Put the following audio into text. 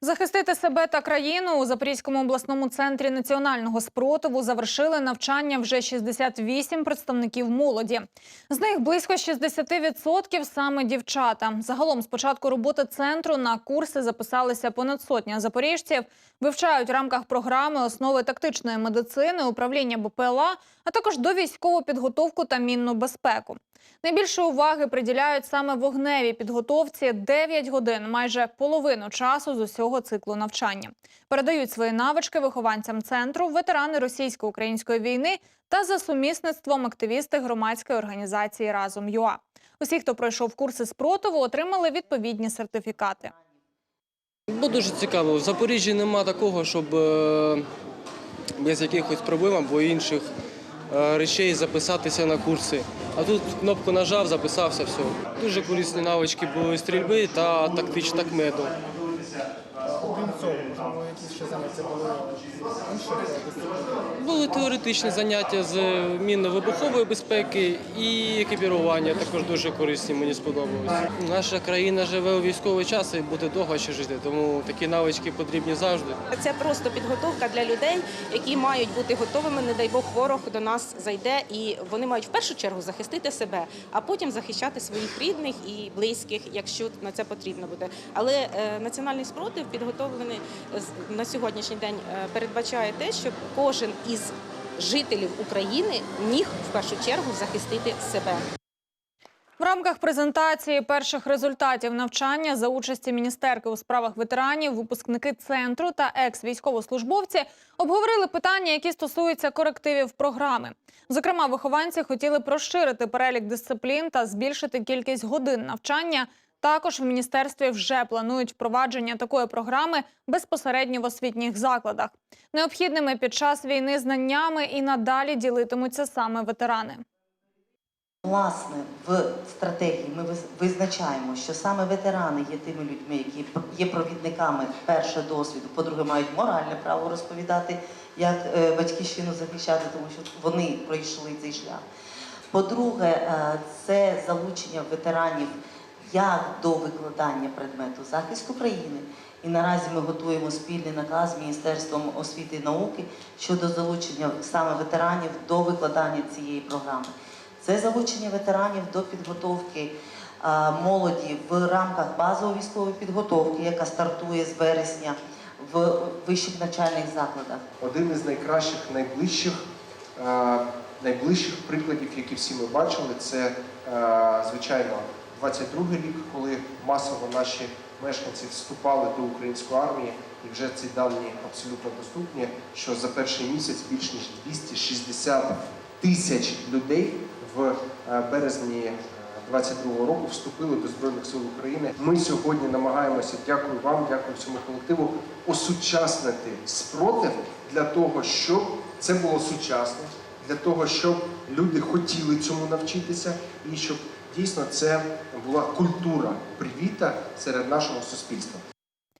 Захистити себе та країну у Запорізькому обласному центрі національного спротиву завершили навчання вже 68 представників молоді. З них близько 60% саме дівчата. Загалом з початку роботи центру на курси записалися понад сотня запоріжців. Вивчають в рамках програми основи тактичної медицини, управління БПЛА, а також до військову підготовку та мінну безпеку. Найбільше уваги приділяють саме вогневій підготовці 9 годин, майже половину часу з усього циклу навчання. Передають свої навички вихованцям центру, ветерани російсько-української війни та за сумісництвом активісти громадської організації Разом ЮА. Усі, хто пройшов курси спротиву, отримали відповідні сертифікати. Було дуже цікаво. В Запоріжжі нема такого, щоб е, без якихось проблем або інших е, речей записатися на курси. А тут кнопку нажав, записався, все. Дуже корисні навички були стрільби та тактичного меду. Можливо, якісь ще заняття були дисциплін? Були теоретичні заняття з мінно-вибухової безпеки і екіпірування. Також дуже корисні, мені сподобалось. Наша країна живе у військовий час і буде довго ще жити, тому такі навички потрібні завжди. Це просто підготовка для людей, які мають бути готовими. Не дай Бог, ворог до нас зайде, і вони мають в першу чергу захистити себе, а потім захищати своїх рідних і близьких, якщо на це потрібно буде. Але е, національний спротив підготовлений на сьогоднішній день е, передбачає те, щоб кожен із жителів України міг в першу чергу захистити себе. В рамках презентації перших результатів навчання за участі міністерки у справах ветеранів, випускники центру та екс-військовослужбовці обговорили питання, які стосуються корективів програми. Зокрема, вихованці хотіли розширити перелік дисциплін та збільшити кількість годин навчання. Також в міністерстві вже планують впровадження такої програми безпосередньо в освітніх закладах. Необхідними під час війни знаннями і надалі ділитимуться саме ветерани. Власне, в стратегії ми визначаємо, що саме ветерани є тими людьми, які є провідниками перше досвіду, по-друге, мають моральне право розповідати, як е, батьківщину захищати, тому що вони пройшли цей шлях. По-друге, е, це залучення ветеранів як до викладання предмету захисту країни. І наразі ми готуємо спільний наказ з Міністерством освіти і науки щодо залучення саме ветеранів до викладання цієї програми. Це залучення ветеранів до підготовки а, молоді в рамках базової військової підготовки, яка стартує з вересня в вищих навчальних закладах. один із найкращих, найближчих, е, найближчих прикладів, які всі ми бачили, це е, звичайно 22 рік, коли масово наші мешканці вступали до української армії, і вже ці дані абсолютно доступні. Що за перший місяць більш ніж 260 тисяч людей в е, березні. 22 року вступили до Збройних сил України. Ми сьогодні намагаємося, дякую вам, дякую всьому колективу, осучаснити спротив для того, щоб це було сучасно, для того, щоб люди хотіли цьому навчитися, і щоб дійсно це була культура привіта серед нашого суспільства.